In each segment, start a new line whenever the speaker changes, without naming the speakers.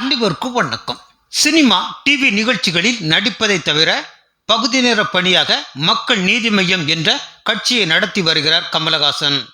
அனைவருக்கும் வணக்கம். Cinema TV நிகழ்ச்சிகளில் நடிப்பதை தவிர பகுதி நேர பணியாக மக்கள் நீதி மையம் என்ற கட்சியை நடத்தி வருகிறார் கமலஹாசன்.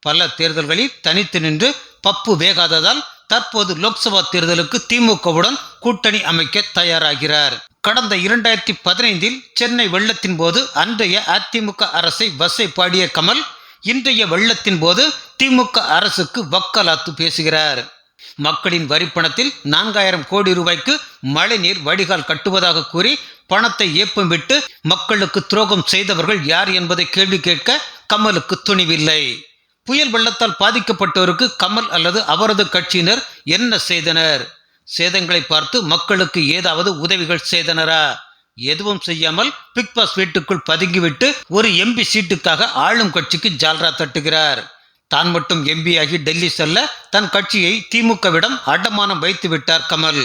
பல தேர்தல்களில் தனித்து நின்று பப்பு வேகாததால் தற்போது லோக்சபா தேர்தலுக்கு திமுகவுடன் கூட்டணி அமைக்க தயாராகிறார். கடந்த இரண்டாயிரத்தி பதினைந்தில் சென்னை வெள்ளத்தின் போது அன்றைய அதிமுக அரசை வசை பாடிய கமல் இன்றைய வெள்ளத்தின் போது திமுக அரசுக்கு வக்கலாத்து பேசுகிறார். மக்களின் வரிப்பணத்தில் நான்காயிரம் கோடி ரூபாய்க்கு மழைநீர் வடிகால் கட்டுவதாக கூறி பணத்தை ஏப்பம் விட்டு மக்களுக்கு துரோகம் செய்தவர்கள் யார் என்பதை கேள்வி கேட்க கமலுக்கு துணிவில்லை. புயல் வெள்ளத்தால் பாதிக்கப்பட்டோருக்கு கமல் அல்லது அவரது கட்சியினர் என்ன செய்தனர்? சேதங்களை பார்த்து மக்களுக்கு ஏதாவது உதவிகள் செய்தனரா? எதுவும் செய்யாமல் பிக் பாஸ் வீட்டுக்குள் பதுங்கிவிட்டு ஒரு எம்பி சீட்டுக்காக ஆளும் கட்சிக்கு ஜால்ரா தட்டுகிறார். தான் மட்டும் எம்பி ஆகி டெல்லி செல்ல தன் கட்சியை திமுகவிடம் அடமானம் வைத்து விட்டார் கமல்.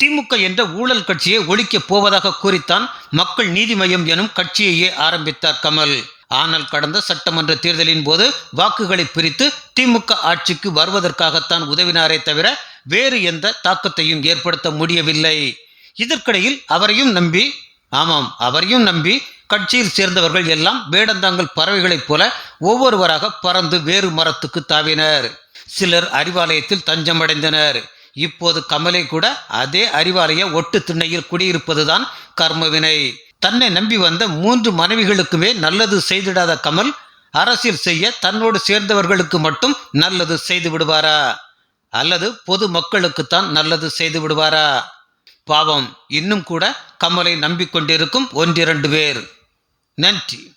திமுக என்ற ஊழல் கட்சியை ஒழிக்கப் போவதாக கூறித்தான் மக்கள் நீதி மையம் எனும் கட்சியையே ஆரம்பித்தார் கமல். ஆனால் கடந்த சட்டமன்ற தேர்தலின் போது வாக்குகளை பிரித்து திமுக ஆட்சிக்கு வருவதற்காகத்தான் உதவினாரே தவிர வேறு எந்த தாக்கத்தையும் ஏற்படுத்த முடியவில்லை. இதற்கிடையில் அவரையும் நம்பி ஆமாம் அவரையும் நம்பி கட்சியில் சேர்ந்தவர்கள் எல்லாம் வேடந்தாங்கல் பறவைகளைப் போல ஒவ்வொருவராக பறந்து வேறு மரத்துக்கு தாவினர். சிலர் அறிவாலயத்தில் தஞ்சமடைந்தனர். இப்போது கமலை கூட அதே அறிவாலய ஒட்டு திண்ணையில் குடியிருப்பதுதான் கர்மவினை. தன்னை நம்பி வந்த மூன்று மனைவிகளுக்குமே நல்லது செய்திடாத கமல் அரசியல் செய்ய தன்னோடு சேர்ந்தவர்களுக்கு மட்டும் நல்லது செய்து விடுவாரா? அல்லது பொது மக்களுக்குத்தான் நல்லது செய்து விடுவாரா? பாவம் இன்னும் கூட கமலை நம்பிக்கொண்டிருக்கும் ஒன்றிரண்டு பேர். நன்றி.